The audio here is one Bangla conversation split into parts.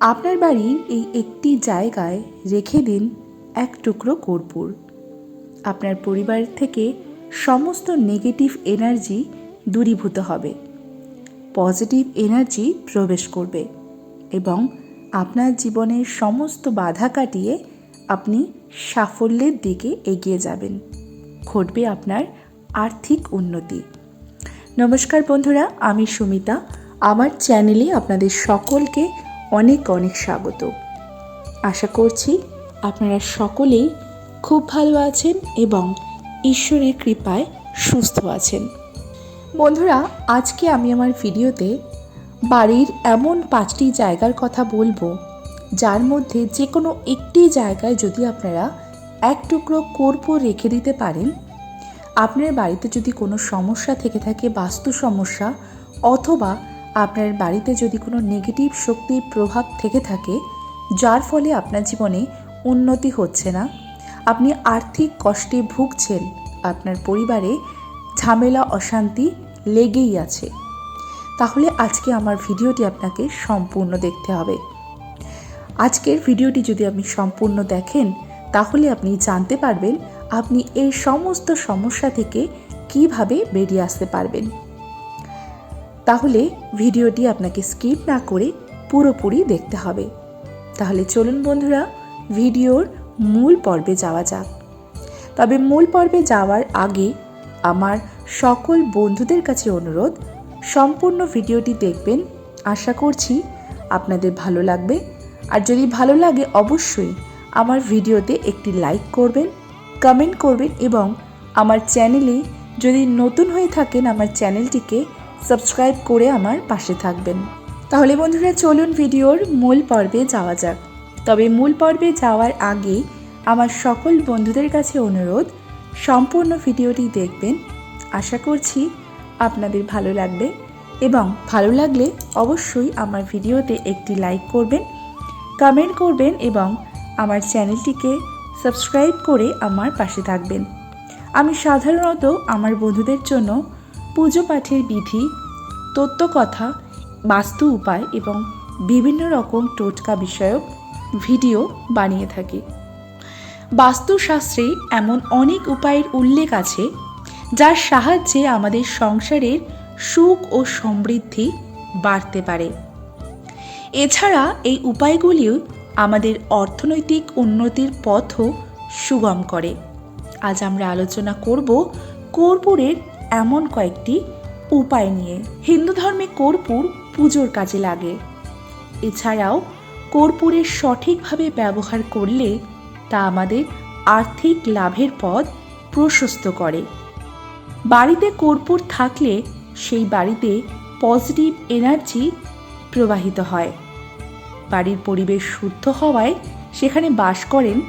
আপনার বাড়ির এই একটি জায়গায় রেখে দিন এক টুকরো কর্পূর। আপনার পরিবার থেকে সমস্ত নেগেটিভ এনার্জি দূরীভূত হবে। পজিটিভ এনার্জি প্রবেশ করবে এবং আপনার জীবনের সমস্ত বাধা কাটিয়ে আপনি সাফল্যের দিকে এগিয়ে যাবেন। ঘটবে আপনার আর্থিক উন্নতি। নমস্কার বন্ধুরা, আমি সুমিতা। আমার চ্যানেলে আপনাদের সকলকে অনেক অনেক স্বাগত। আশা করছি আপনারা সকলেই খুব ভালো আছেন এবং ঈশ্বরের কৃপায় সুস্থ আছেন। বন্ধুরা, আজকে আমি আমার ভিডিওতে বাড়ির এমন পাঁচটি জায়গার কথা বলব, যার মধ্যে যে কোনো একটি জায়গায় যদি আপনারা এক টুকরো কর্পূর রেখে দিতে পারেন, আপনার বাড়িতে যদি কোনো সমস্যা থেকে থাকে, বাস্তু সমস্যা অথবা আপনার বাড়িতে যদি কোনো নেগেটিভ শক্তির প্রভাব থেকে থাকে, যার ফলে আপনার জীবনে উন্নতি হচ্ছে না। আপনি আর্থিক কষ্টে ভুগছেন, আপনার পরিবারে ঝামেলা, অশান্তি লেগেই আছে। তাহলে আজকে আমার ভিডিওটি আপনাকে সম্পূর্ণ দেখতে হবে। আজকের ভিডিওটি যদি আপনি সম্পূর্ণ দেখেন, তাহলে আপনি জানতে পারবেন আপনি এই সমস্ত সমস্যা থেকে কীভাবে বেরিয়ে আসতে পারবেন। তাহলে ভিডিওটি আপনাকে স্কিপ না করে পুরোপুরি দেখতে হবে। তাহলে চলুন বন্ধুরা, ভিডিওর মূল পর্বে যাওয়া যাক। তবে মূল পর্বে যাওয়ার আগে আমার সকল বন্ধুদের কাছে অনুরোধ, সম্পূর্ণ ভিডিওটি দেখবেন। আশা করছি আপনাদের ভালো লাগবে। আর যদি ভালো লাগে, অবশ্যই আমার ভিডিওতে একটি লাইক করবেন, কমেন্ট করবেন এবং আমার চ্যানেলে যদি নতুন হয়ে থাকেন, আমার চ্যানেলটিকে সাবস্ক্রাইব করে আমার পাশে থাকবেন। তাহলে বন্ধুরা, চলুন ভিডিওর মূল পর্বে যাওয়া যাক। তবে মূল পর্বে যাওয়ার আগে আমার সকল বন্ধুদের কাছে অনুরোধ, সম্পূর্ণ ভিডিওটি দেখবেন। আশা করছি আপনাদের ভালো লাগবে এবং ভালো লাগলে অবশ্যই আমার ভিডিওতে একটি লাইক করবেন, কমেন্ট করবেন এবং আমার চ্যানেলটিকে সাবস্ক্রাইব করে আমার পাশে থাকবেন। আমি সাধারণত আমার বন্ধুদের জন্য পুজো পাঠের বিধি, তত্ত্বকথা, বাস্তু উপায় এবং বিভিন্ন রকম টোটকা বিষয়ক ভিডিও বানিয়ে থাকি। বাস্তুশাস্ত্রে এমন অনেক উপায়ের উল্লেখ আছে, যার সাহায্যে আমাদের সংসারের সুখ ও সমৃদ্ধি বাড়তে পারে। এছাড়া এই উপায়গুলিও আমাদের অর্থনৈতিক উন্নতির পথও সুগম করে। আজ আমরা আলোচনা করব কর্পূরের এমন কয়েকটি উপায় নিয়ে হিন্দু ধর্মে কর্পূর পুজোর কাজে লাগে। এছাড়াও কর্পূরের সঠিকভাবে ব্যবহার করলে তা আমাদের আর্থিক লাভের পথ প্রশস্ত করে। বাড়িতে কর্পূর থাকলে সেই বাড়িতে পজিটিভ এনার্জি প্রবাহিত হয়। বাড়ির পরিবেশ শুদ্ধ হওয়ায় সেখানে বাস করেন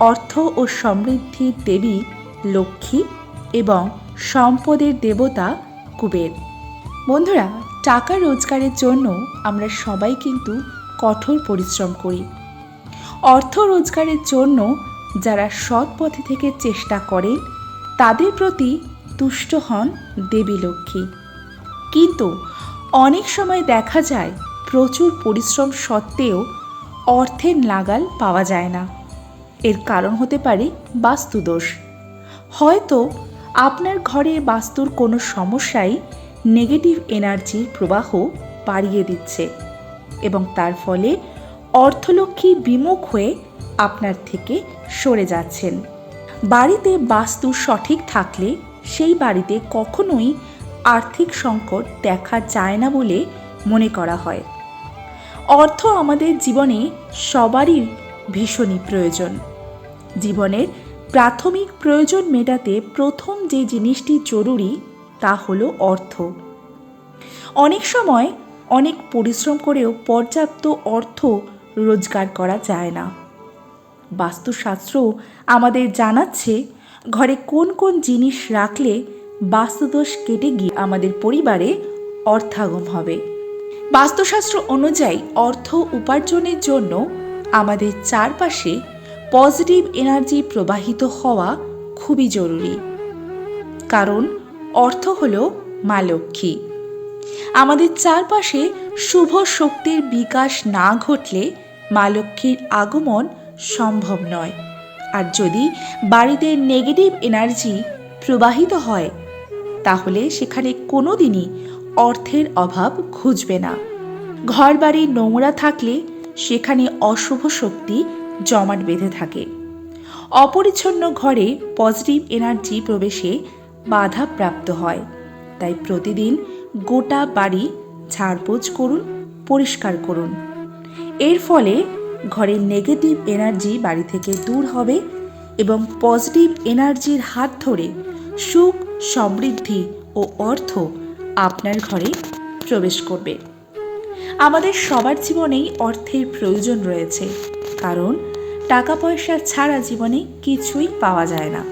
অর্থ ও সমৃদ্ধির দেবী লক্ষ্মী এবং সম্পদের দেবতা কুবের। বন্ধুরা, টাকা রোজগারের জন্য আমরা সবাই কিন্তু কঠোর পরিশ্রম করি। অর্থ রোজগারের জন্য যারা সৎ পথে থেকে চেষ্টা করেন, তাদের প্রতি তুষ্ট হন দেবী লক্ষ্মী। কিন্তু অনেক সময় দেখা যায়, প্রচুর পরিশ্রম সত্ত্বেও অর্থের নাগাল পাওয়া যায় না। এর কারণ হতে পারে বাস্তুদোষ। হয়তো আপনার ঘরে বাস্তুর কোনো সমস্যাই নেগেটিভ এনার্জির প্রবাহ বাড়িয়ে দিচ্ছে এবং তার ফলে অর্থলক্ষ্মী বিমুখ হয়ে আপনার থেকে সরে যাচ্ছেন। বাড়িতে বাস্তু সঠিক থাকলে সেই বাড়িতে কখনোই আর্থিক সংকট দেখা যায় না বলে মনে করা হয়। অর্থ আমাদের জীবনে সবারই ভীষণই প্রয়োজন। জীবনের প্রাথমিক প্রয়োজন মেটাতে প্রথম যে জিনিসটি জরুরি, তা হলো অর্থ। অনেক সময় অনেক পরিশ্রম করেও পর্যাপ্ত অর্থ রোজগার করা যায় না। বাস্তুশাস্ত্র আমাদের জানাচ্ছে, ঘরে কোন কোন জিনিস রাখলে বাস্তুদোষ কেটে গিয়ে আমাদের পরিবারে অর্থাগম হবে। বাস্তুশাস্ত্র অনুযায়ী অর্থ উপার্জনের জন্য আমাদের চারপাশে পজিটিভ এনার্জি প্রবাহিত হওয়া খুবই জরুরি। কারণ অর্থ হল মা লক্ষ্মী। আমাদের চারপাশে শুভ শক্তির বিকাশ না ঘটলে মা লক্ষ্মীর আগমন সম্ভব নয়। আর যদি বাড়িতে নেগেটিভ এনার্জি প্রবাহিত হয়, তাহলে সেখানে কোনো দিনই অর্থের অভাব খুঁজবে না। ঘর বাড়ি নোংরা থাকলে সেখানে অশুভ শক্তি জমাট বেঁধে থাকে। অপরিচ্ছন্ন ঘরে পজিটিভ এনার্জি প্রবেশে বাধা প্রাপ্ত হয়। তাই প্রতিদিন গোটা বাড়ি ঝাড়পোছ করুন, পরিষ্কার করুন। এর ফলে ঘরের নেগেটিভ এনার্জি বাড়ি থেকে দূর হবে এবং পজিটিভ এনার্জির হাত ধরে সুখ, সমৃদ্ধি ও অর্থ আপনার ঘরে প্রবেশ করবে। আমাদের সবার জীবনেই অর্থের প্রয়োজন রয়েছে। কারণ টাকা পয়সা ছাড়া জীবনে কিছুই পাওয়া যায় না।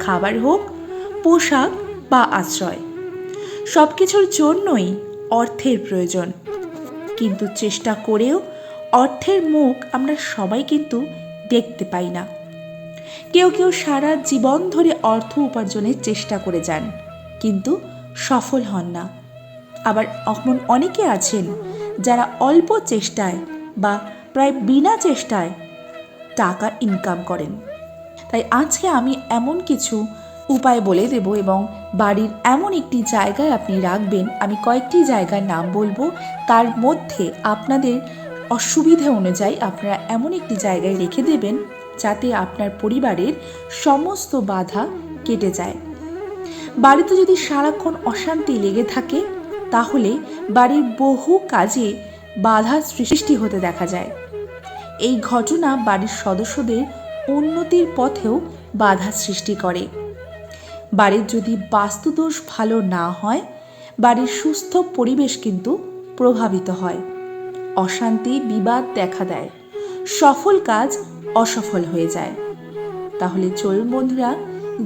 খাবার হোক, পোশাক বা আশ্রয় সব কিছুর জন্যই অর্থের প্রয়োজন। কিন্তু চেষ্টা করেও অর্থের মুখ আমরা সবাই কিন্তু দেখতে পাই না। কেউ কেউ সারা জীবন ধরে অর্থ উপার্জনের চেষ্টা করে যান, কিন্তু সফল হন না। আবার অনেকে আছেন যারা অল্প চেষ্টায় বা প্রায় বিনা চেষ্টায় টাকা ইনকাম করেন। তাই আজকে আমি এমন কিছু উপায় বলে দেব এবং বাড়ির এমন একটি জায়গায় আপনি রাখবেন, আমি কয়েকটি জায়গার নাম বলব। তার মধ্যে আপনাদের অসুবিধা অনুযায়ী আপনারা এমন একটি জায়গায় রেখে দেবেন যাতে আপনার পরিবারের সমস্ত বাধা কেটে যায়। বাড়িতে যদি সারাক্ষণ অশান্তি লেগে থাকে, তাহলে বাড়ির বহু কাজে বাধা সৃষ্টি হতে দেখা যায়। এই ঘটনা বাড়ির সদস্যদের উন্নতির পথেও বাধা সৃষ্টি করে। বাড়ির যদি বাস্তুদোষ ভালো না হয়, বাড়ির সুস্থ পরিবেশ কিন্তু প্রভাবিত হয়। অশান্তি, বিবাদ দেখা দেয়। সফল কাজ অসফল হয়ে যায়। তাহলে চলুন বন্ধুরা,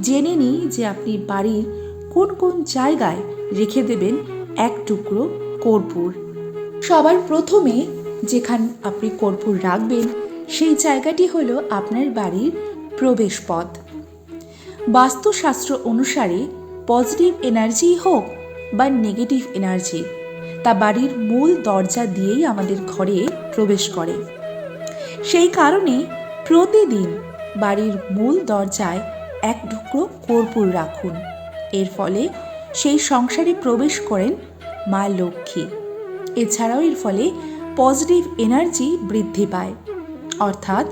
জেনে নিই যে আপনি বাড়ির কোন কোন জায়গায় রেখে দেবেন এক টুকরো কর্পূর। সবার প্রথমে যেখান আপনি কর্পূর রাখবেন, সেই জায়গাটি হলো আপনার বাড়ির প্রবেশ পথ বাস্তুশাস্ত্র অনুসারে পজিটিভ এনার্জি হোক বা নেগেটিভ এনার্জি তা বাড়ির মূল দরজা দিয়েই আমাদের ঘরে প্রবেশ করে। সেই কারণে প্রতিদিন বাড়ির মূল দরজায় এক টুকরো কর্পূর রাখুন। এর ফলে সেই সংসারে প্রবেশ করেন মা লক্ষ্মী। এছাড়াও এর ফলে পজিটিভ এনার্জি বৃদ্ধি পায়। অর্থাৎ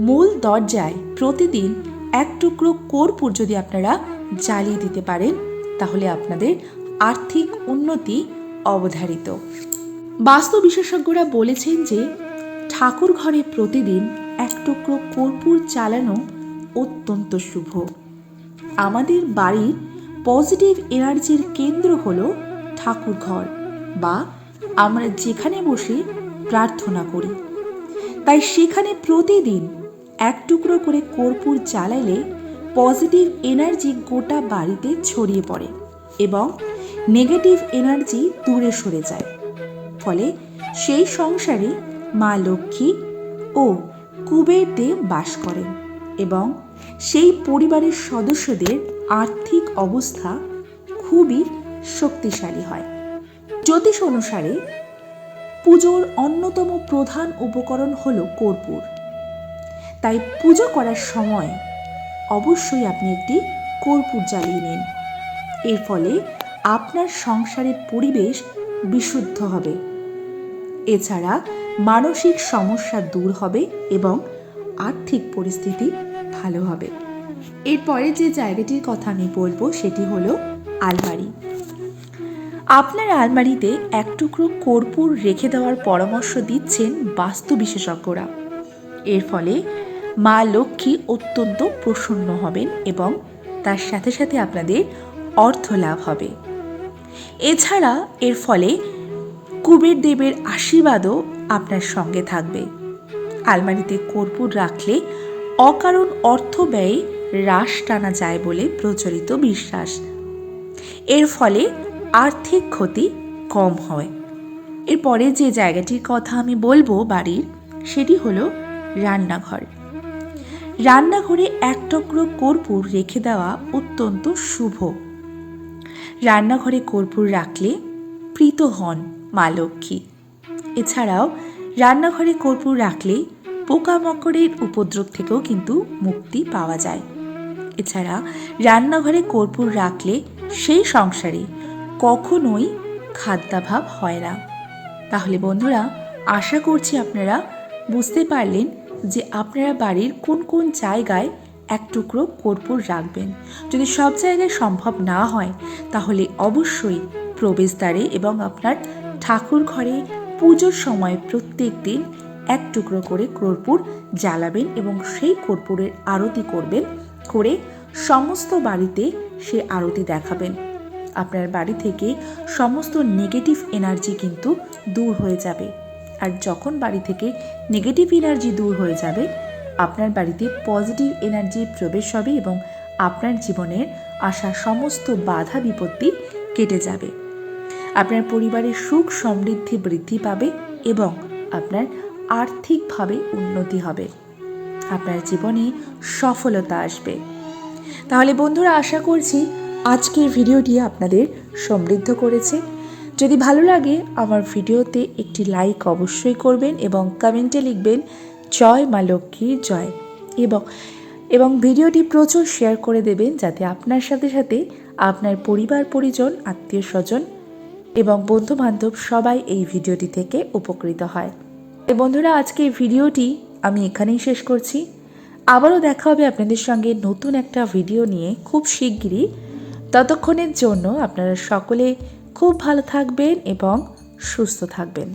মূল দরজায় প্রতিদিন এক টুকরো কর্পূর যদি আপনারা জ্বালিয়ে দিতে পারেন, তাহলে আপনাদের আর্থিক উন্নতি অবধারিত। বাস্তু বিশেষজ্ঞরা বলেছেন যে, ঠাকুর ঘরে প্রতিদিন এক টুকরো কর্পূর চালানো অত্যন্ত শুভ। আমাদের বাড়ির পজিটিভ এনার্জির কেন্দ্র হলো ঠাকুর ঘর বা আমরা যেখানে বসে প্রার্থনা করি। তাই সেখানে প্রতিদিন এক টুকরো করে কর্পূর জ্বালালে পজিটিভ এনার্জি গোটা বাড়িতে ছড়িয়ে পড়ে এবং নেগেটিভ এনার্জি দূরে সরে যায়। ফলে সেই সংসারে মা লক্ষ্মী ও কুবের বাস করেন এবং সেই পরিবারের সদস্যদের আর্থিক অবস্থা খুবই শক্তিশালী হয়। জ্যোতিষ অনুসারে, পুজোর অন্যতম প্রধান উপকরণ হল কর্পূর। তাই পুজো করার সময় অবশ্যই আপনি একটি কর্পূর জ্বালিয়ে নিন। এর ফলে আপনার সংসারের পরিবেশ বিশুদ্ধ হবে। এছাড়া মানসিক সমস্যা দূর হবে এবং আর্থিক পরিস্থিতি ভালো হবে। এরপরে যে জায়গাটির কথা আমি বলব, সেটি হলো আলমারি। আপনার আলমারিতে এক টুকরো কর্পূর রেখে দেওয়ার পরামর্শ দিচ্ছেন বাস্তু বিশেষজ্ঞরা। এর ফলে মা লক্ষ্মী অত্যন্ত প্রসন্ন হবেন এবং তার সাথে সাথে আপনাদের অর্থ লাভ হবে। এছাড়া এর ফলে কুবের দেবের আশীর্বাদও আপনার সঙ্গে থাকবে। আলমারিতে কর্পূর রাখলে অকারণ অর্থ ব্যয় হ্রাস টানা যায় বলে প্রচলিত বিশ্বাস। এর ফলে আর্থিক ক্ষতি কম হয়। এরপরে যে জায়গাটির কথা আমি বলব বাড়ির, সেটি হলো রান্নাঘর। রান্নাঘরে এক টুকরো কর্পূর রেখে দেওয়া অত্যন্ত শুভ। রান্নাঘরে কর্পূর রাখলে প্রীত হন মা লক্ষ্মী। এছাড়াও রান্নাঘরে কর্পূর রাখলে পোকামাকড়ের উপদ্রব থেকেও কিন্তু মুক্তি পাওয়া যায়। এছাড়া রান্নাঘরে কর্পূর রাখলে সেই সংসারে কখনোই খাদ্যাভাব হয় না। তাহলে বন্ধুরা, আশা করছি আপনারা বুঝতে পারলেন যে আপনারা বাড়ির কোন কোন জায়গায় এক টুকরো কর্পূর রাখবেন। যদি সব জায়গায় সম্ভব না হয়, তাহলে অবশ্যই প্রবেশদ্বারে এবং আপনার ঠাকুর ঘরে পুজোর সময় প্রত্যেক দিন এক টুকরো করে কর্পূর জ্বালাবেন এবং সেই কর্পূরের আরতি করবেন, করে সমস্ত বাড়িতে সে আরতি দেখাবেন। আপনার বাড়ি থেকে সমস্ত নেগেটিভ এনার্জি কিন্তু দূর হয়ে যাবে। আর যখন বাড়ি থেকে নেগেটিভ এনার্জি দূর হয়ে যাবে, আপনার বাড়িতে পজিটিভ এনার্জি প্রবেশ হবে এবং আপনার জীবনের আসা সমস্ত বাধা বিপত্তি কেটে যাবে। আপনার পরিবারের সুখ সমৃদ্ধি বৃদ্ধি পাবে এবং আপনার আর্থিকভাবে উন্নতি হবে। আপনার জীবনে সফলতা আসবে। তাহলে বন্ধুরা, আশা করছি আজকের ভিডিওটি আপনাদের সমৃদ্ধ করেছে। যদি ভালো লাগে আমার ভিডিওতে একটি লাইক অবশ্যই করবেন এবং কমেন্টে লিখবেন, জয় মা লক্ষ্মীর জয়। এবং এবং ভিডিওটি প্রচুর শেয়ার করে দেবেন যাতে আপনার সাথে সাথে আপনার পরিবার, পরিজন, আত্মীয় স্বজন এবং বন্ধু বান্ধব সবাই এই ভিডিওটি থেকে উপকৃত হয়। তো বন্ধুরা আজকে ভিডিওটি আমি এখানেই শেষ করছি। আবারও দেখা হবে আপনাদের সঙ্গে নতুন একটা ভিডিও নিয়ে খুব শিগগিরই। ততক্ষণের জন্য আপনারা সকলে খুব ভালো থাকবেন এবং সুস্থ থাকবেন।